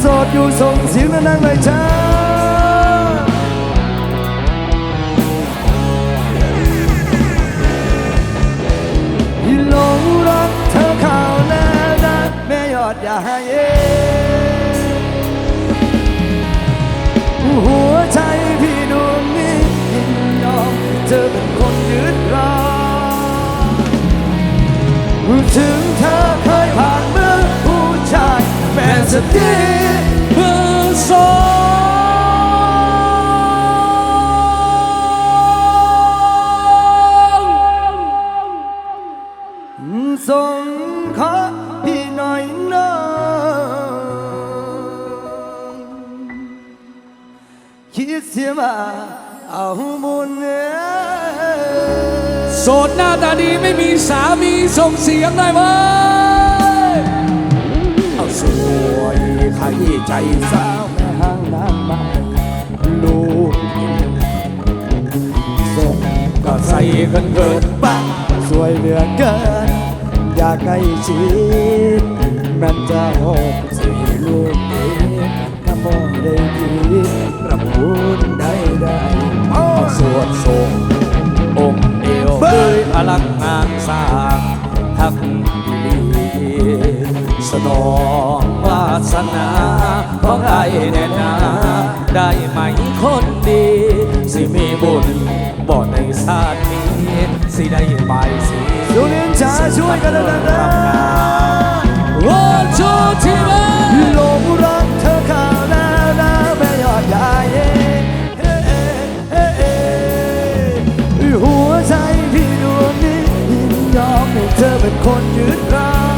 โสดอยู่ส่งเสียงดังๆหน่อยจ้าที่หลงรักเธอข้าแล้วนะแม่ยอดอย่าให้เองหัวใจพี่ดวงนี้ยินยอมเธอเป็นคนยึด สติเพื่อสองส่งขอพี่หน่อยน้องคิดเสียมาเอาบุญเอ้ยโสดหน้าตาดีไม่มีสามีส่งเสียงได้ไหม สาวแม่ห้างน้ำมาลูกส่งก็ใส่กันเกินบ้างสวยเหลือเกิน อยากให้ชีวิตมันจะหกสี่ลูกเองถ้ามองได้ดีประมูลได้ได้สวดส่งองค์เดียวด้วยอลังงานสร้างทั้งดีสนองวาสนา ของไอ้แน่นาได้ไหมคนดี สิมีบุญบ่ในชาตินี้ สิได้ไปสิดูเรียนจ๋าช่วยกันนะนะโอ้ชูที่บ้านหลงรักเธอข้าแล้วนะแม่ยอดใหญ่เอ้เอ้เอ้หัวใจพี่ดวงนี้ยินยอมให้เธอเป็นคนยึดรัก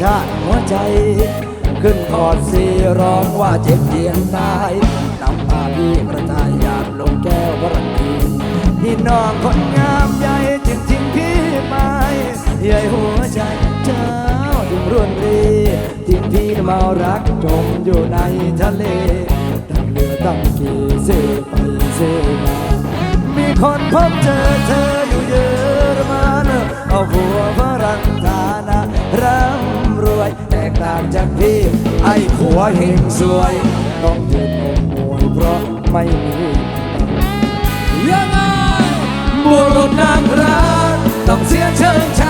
ชากหัวใจ ขึ้นคอดสีร้องว่าเจ็บเจียนตายน้ำตาพี่กระจายหยาดลงแก้ววรันทีพี่น้องคนงามใหญ่จริงจริงพี่ไม่ใหญ่หัวใจเจ้าถึงรุ่นรีทิ้งพี่เมารักจมอยู่ในทะเลตั้งเรือตั้งกี่เซไปเซมามีคนพบเจอเธออยู่เยอรมันเอาผัวฝรั่งางจากพี่ไอ้ผัวเฮงสวย ต้องยืนงมวยเพราะไม่มียังไงบุรุษนางรักต้องเสียเชิงชา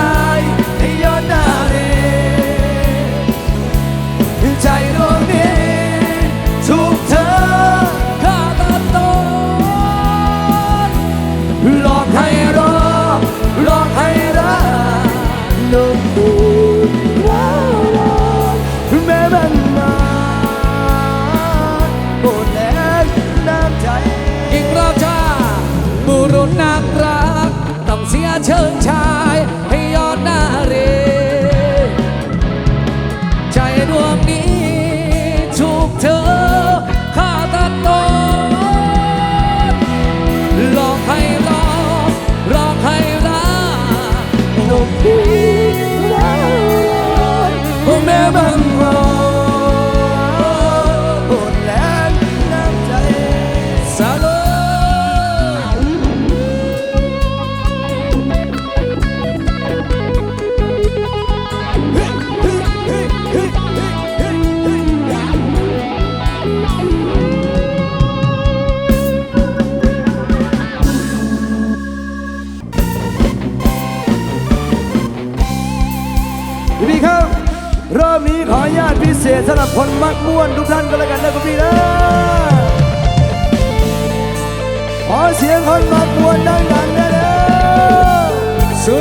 สุ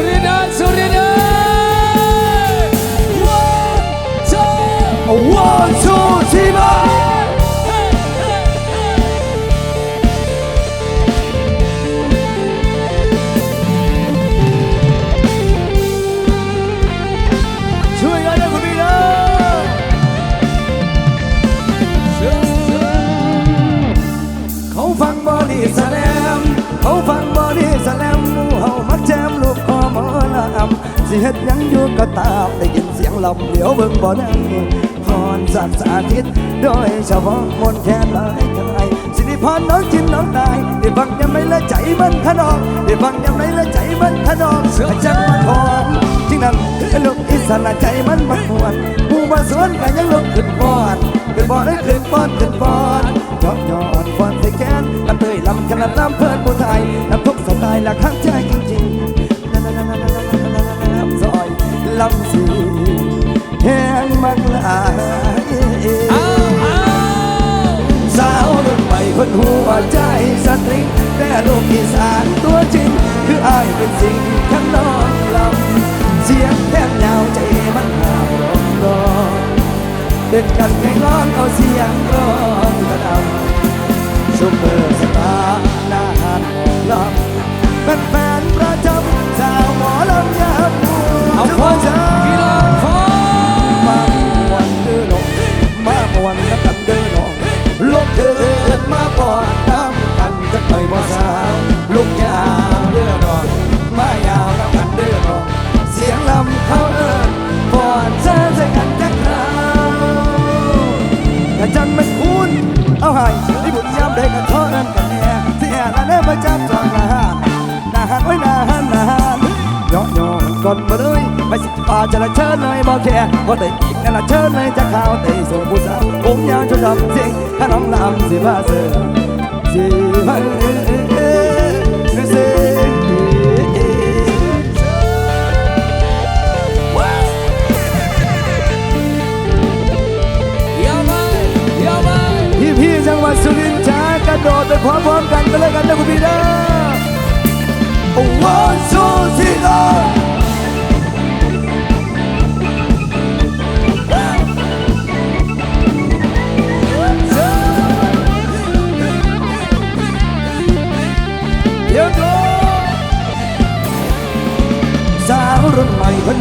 สิเฮ็ดยังอยู่ก็ตามได้ยินเสียงลำเดี๋ยวเบิ่งบ่ได้พรสักสาธิตโดยเฉพาะมนแคนหลายทลายสิริพรน้องจินน้องตายได้ฟังยังไม่ละใจมันขนองได้ฟังยังไม่ละใจมันขนองจังมาทองจริงนั้นลูกอิสระใจมันมันมวนผู้มาสวนกันยังลุกขึ้นป้อนขึ้นป้อนได้ขึ้นป้อนขึ้นป้อนยอดยอดฟอนใส่แกนลำเตยลำกันลำลำเพื่อนผู้ไทยลำทุกสไตล์ละข้างใจจริง ลำสีแห้งมากลายอ้าวอ้าสาวรุ่นใหม่คนหัวใจสตริงแต่ลูกอีสานตัวจริง คืออายเป็นสิ่งข้างนอกลำเสียงแทบยาวใจมันหาวร้องร้องเด็ดกันแข่งร้องเอาเสียงร้องกระดำซุปเปอร์สตาร์หน้าหานลำเป็นแฟน กอนน้ำกันจะเคยบ่สาวลูกยาวเด้อน้องมายาวน้ำกันเด้อน้องเสียงลำเขาเอิ้นก่อนเจอใส่กันจักคราวกะจันไม่คุ้นเอาให้ที่บุญยามได้กันเท่านั้นกันแน่ที่แห่ละแน่มาจับจองนาหานนาหานไว้หน้าหานหน้าหานย่อย่อก่อนมาเลยไม่สิป่า จะละเชิญเลยบ่แค่ว่าแต่อีกนั่นละเชิญเลยจะข่าวแต่ส่งผู้สาวผมยาวจนดำจริงถ้าน้องลำสิว่าเสือสิว่าเออเออเออเออยาวไปยาวไปพี่จังหวัดสุรินทร์จ้ากระโดดไปพร้อมๆกันไปเลยกันนะคุณพี่นะโอ้วันสูสี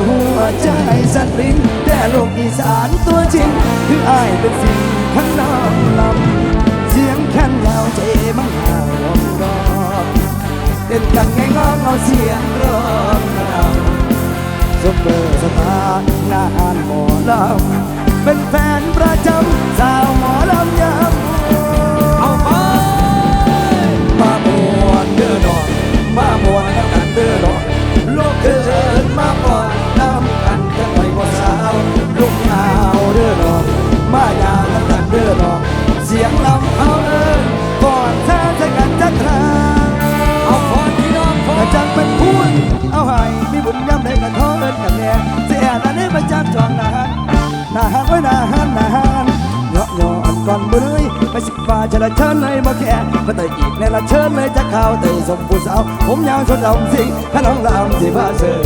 หัวใจสัตริงแต่ลกอีสานตัวจริงคืออายเป็นสิ่งข้างนอกลำเสียงแค่นยาวใจมันหาวร้องร้องเต้นกันไงงองเอาเสียงร้องรำซุปเปอร์สตาร์หน้าอานหมอลำเป็นแฟนประจำสาวหมอลำยามโมเอาไปมาบวนเด้อด ฟ้าจะละเชิญเลยบ่แค่มาแต่อีกในละเชิญเลยจะเข้าแต่สมผู้สาว ผมยาวชนลำสิงถ้าน้องลำสิพาเสือ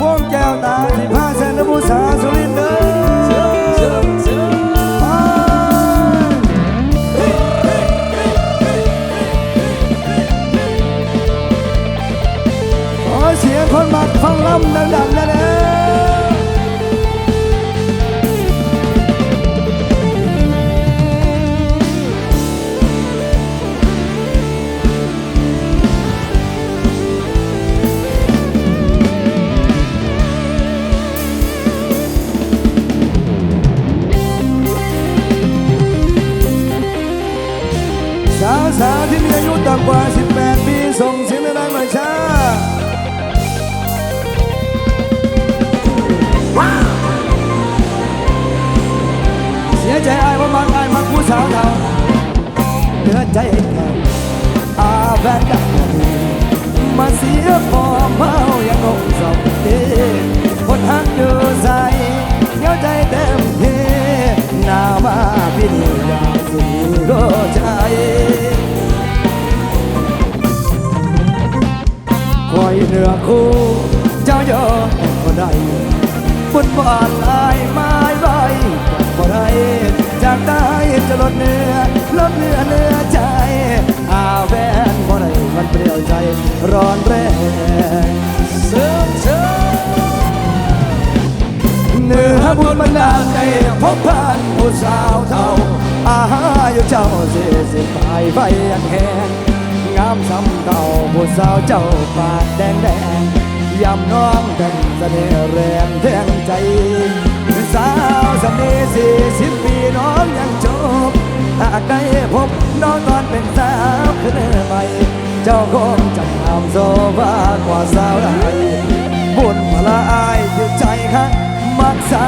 วงแก้วตาสิพาเสือนผู้สาวสุรินทร์เด้อเสือเสือเสือขอเสียงคนมัก มาเสียพอเมายังงงสองเดคนหักอยู่ใสเย้าใจเต็มเที่พี่นี่อยากสิก็ใจคอยเหนือคู่เจ้ายอมแต่ก็ได้บนบานลายไม้ใบก็ได้จากได้จะลดเนื้อลดเนื้อเนื้อใจอาแว มันเปรี้ยวใจร้อนแรงเสือมเสื่อมเนื้อบุญมันนานในพบผ่านผู้สาวเท่าอาหาอยู่เจ้าสียสิตายไปยังแหงงามซ้ำเก่าผู้สาวเจ้าปากแดงแดงยำน้องเป็นเสน่ห์แรงแทงใจสาวสำนีสี่สิบปีน้องยังจบหากได้พบน้องตอนเป็นสาวขึ้นใหม่ จ้าคงจะงามโซฟากว่าสาวใดบุญพละอายอยู่ใจข้างมักสา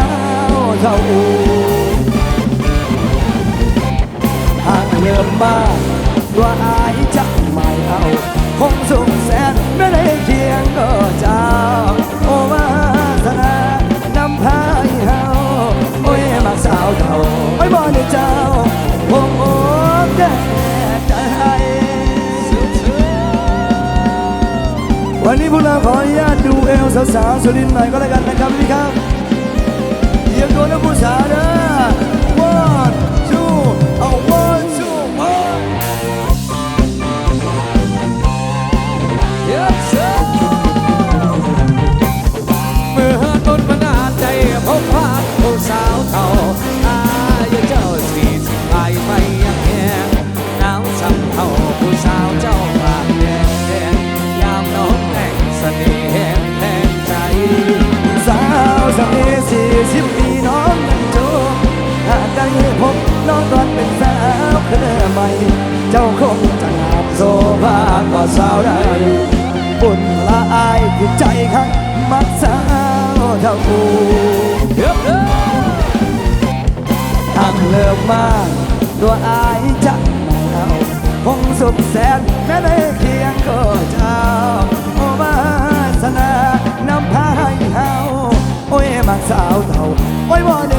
วเท่าอูหากเริ่มมาว่าอายจะไม่เอา คงสุขแสนไม่ได้เคียงก็จะ สาวๆสุรินทร์หน่อยก็แล้วกันนะครับพี่ครับาวเท่ากูทางเลิกมาตัวอายจะไม่เอาคงสุขแสนแม้ได้เคียงก็เจ้าโอ้วาสนานำพาให้เฮาโอ้ยมักสาวเท่าโอ้ยบ่เดี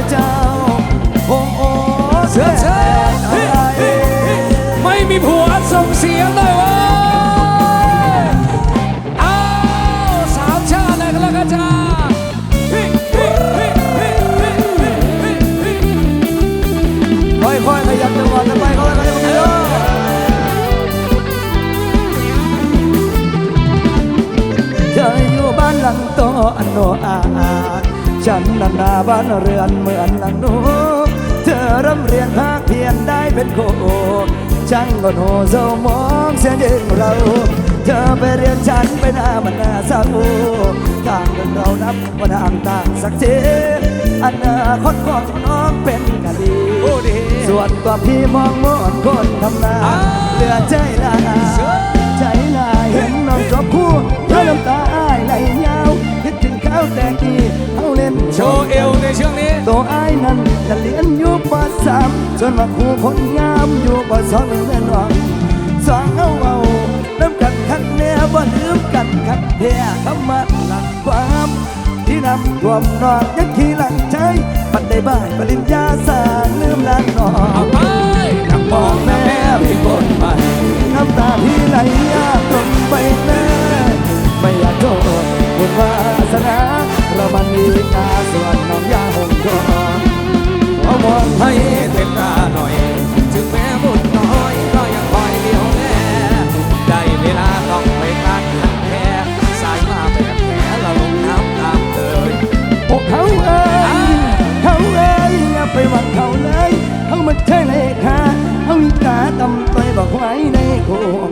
อันโนอาอาฉันนันาบ้านเรือนเหมือนหลังโนเธอร่ำเรียนภาคเพียนได้เป็นโคช่างก็โนเศร้ามองเสียยิงเรา เธอไปเรียนฉันไปหน้ามันหน้าเศร้าต่างกันเรานับว่าทางต่างสักทีอันาคตของน้องเป็นกะดีส่วนตัวพี่มองมอนคนทำนาอ้าเหลือใจลาใจลาเห็นน้องจบคู่ ว์เอวในช่วงนี้ตัวอ้ายนั้นจะเรียนอยู่ปสามส่วนมาครูคนงามอยู่ปสองหนึ่งแน่นอนสองเอาเอาน้ำกันคักแน่บ่ลืมกันคักแท้คำมาหลังความที่นำรวมนอนยังขี่หลังใจปัดได้บ่ายปริญญาสารลืมลานนอเอาน ไปนักมองแม่แม่พี่คนใหม่น้ำตาพี่ไหลยากตรงไปแน่ไม่อยากโทษบุญวาสนาเรา มันมีกาส่วนน้องยาหงทองเอามองให้เต็มตาหน่อย ถึงแม้บุญน้อยก็ยังคอยเดียวแน่ได้เวลาต้องไปตัดขันแพ้สายมาแบบแผลเราลงน้ำตามเอ่ยพวกเขาเอ้ยเขาเอ้ยอย่าไปหวังเขาเลยเขามันใช่เลขาเขามีตาตำต้อยบอกไว้ในโคง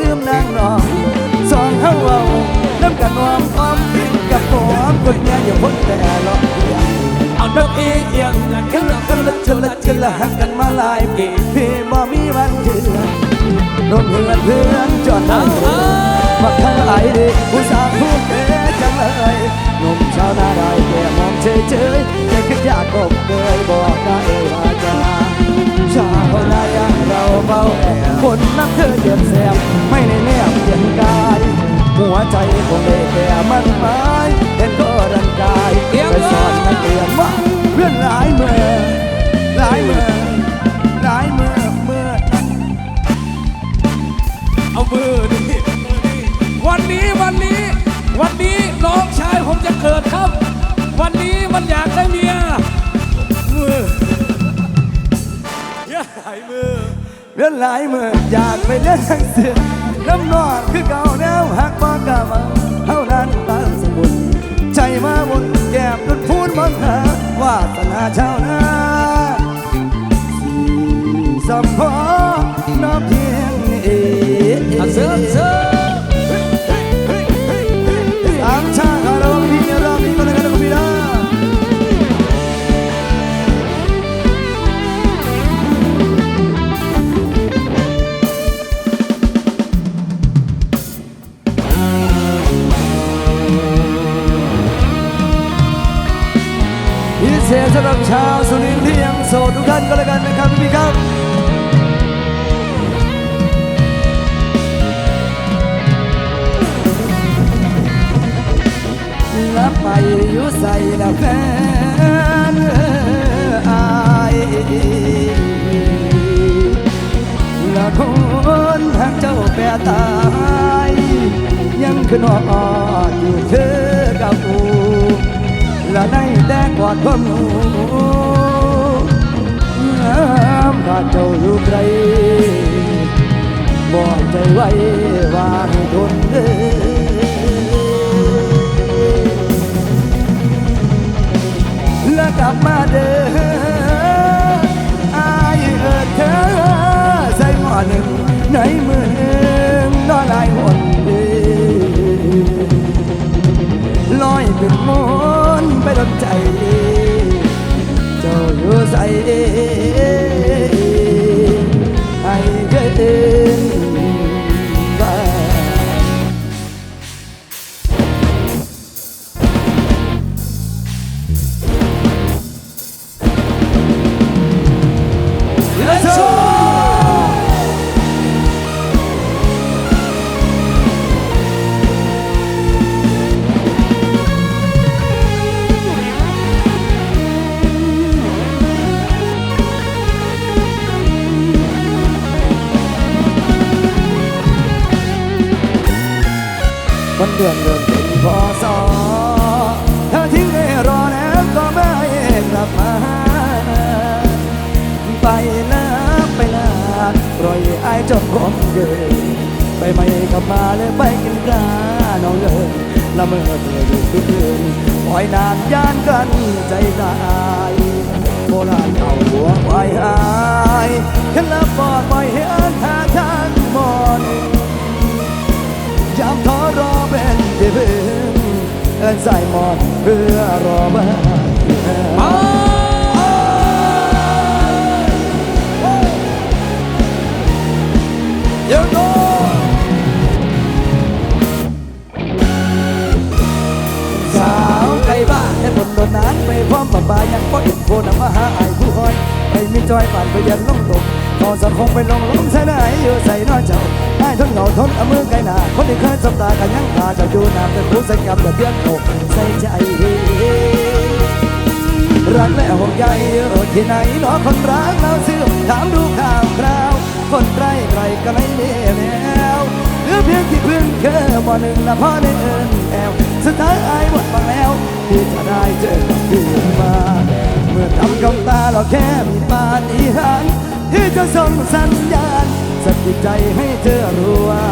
ลืมนางนองสอนเฮาเอาน้ำกันวอมอ้อมกับหอมกดแง่อย่าพ้นแต่ละอย่างเอานกอีเอียงนั่นกักันนละกันละชละชละหักกันมาหลายปีพี่บ่มีวันเถื่อนโดนเพื่อนเพื่อนจอดทางเรือมาข้างไอ้ดิผู้สาวพูดเอ๋จังเลยหนุ่มชาวนาได้แก่มองเฉยเฉยๆแต่คิดอยากกบ เดือดแสบไม่ในแนบเปลี่ยนกาย หัวใจคงได้แก่มันหมายเห็นก็ดันกายไปสอนนักเรียนว่าเรื่องหลายเมื่อหลายเมื่อหลายเมื่อเมื่อเอามือดิวันนี้วันนี้ วันนี้น้องชายผมจะเกิดครับ วันนี้มันอยากได้เมียมืออย่าหายมือ เรื่องหลายเมื่ออยากไปเล่นหนังเสือ ขึ้นหอดอยู่เธอกับอูและในแต่กอดความหนูงามถ้าเจ้าอยู่ไกลบอกใจไว้ว่าให้ทนเด้อ วันเดือนเดือนเป็นพอสอเธอทิ้งให้รอแล้วก็ไม่กลับมา ไปนะไปนะปล่อยไอ้ายเจ้าของเดินไปไม่กลับมาเลยไปกินกาน้องเลยละเมอเธออยู่ทุกคืนปล่อยนานยานกันใจตายโบราณเอาหัวไว้หา เอินใส่หมอนเพื่อรอมาเดี๋ยวโนสาวไกลบ้านและคนโดนนานไปพร้อมปะบายังก็อินโฟนำมาหาไอ้ผู้คอยไปมีจอยผ่านไปยันลงตก อสังคงไปลงลงใส่ไหนอยู่ใส่น้อยเจ้าไอ้ทนเหงาทนเอามือไกลหน้าคนที่เคยสบตากันยังพาเจ้าอยู่น้ำเป็นผู้สังกับแต่เดือนอกใส่ใจรักและห่วงใยอยู่ที่ไหนหนอคนรักเราซื้อถามดูข่าวคราว คนใกล้ใครก็ไม่เลี้แล้วเหลือเพียงที่พึ่งเคอบ่หนึ่งละพ่อได้เอินแอวสุดท้ายอายหมดฟังแล้วที่จะได้เจอกับคืนมา เมื่อทำกำตาเราแค่มีปาฏิหาริย์ ที่จะส่งสัญญาณสติใจให้เธอรู้ว่า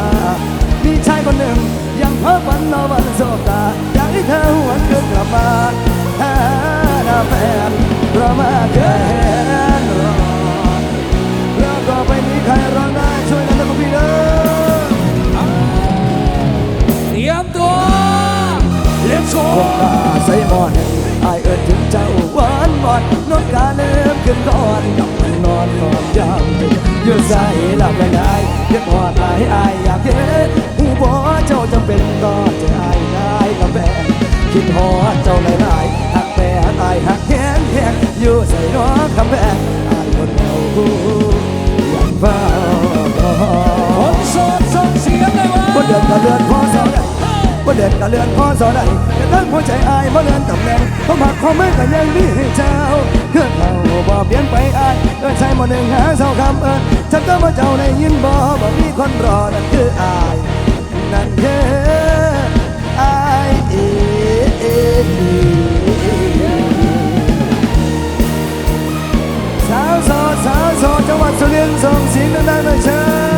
มีชายคนหนึ่งยังเพ้อฝันนอวันโสตาอยากให้เธอหวนคืนกลับมาหาแฟนเพราะมาแค่รอแล้วก็ไปมีใครรอได้ช่วยกันนะคุณพี่เด้อ คำแพงอายคนเดียวอยากเฝ้าคนโสดส่งเสียงเลยวะบ่เดินก็เลือนพอสอได้บ่เดินก็เลือนพอสอนได้แต่ตั้งหัวใจอายบ่เลือนตำแหน่งเพราะมักความไม่ก็ยังมีให้เจ้าเพื่อนเขาบ่เปลี่ยนไปอายเอิ้นใช้บ่หนึ่งหาเศร้าคำเอิ้นฉันก็บ่เจ้าได้ยินบ่บ่มีคนรอนั่นคืออายนั่นคืออายเองส สาวสดจังหวัดสุรินทร์ส่งสียได้ไหมเชิญ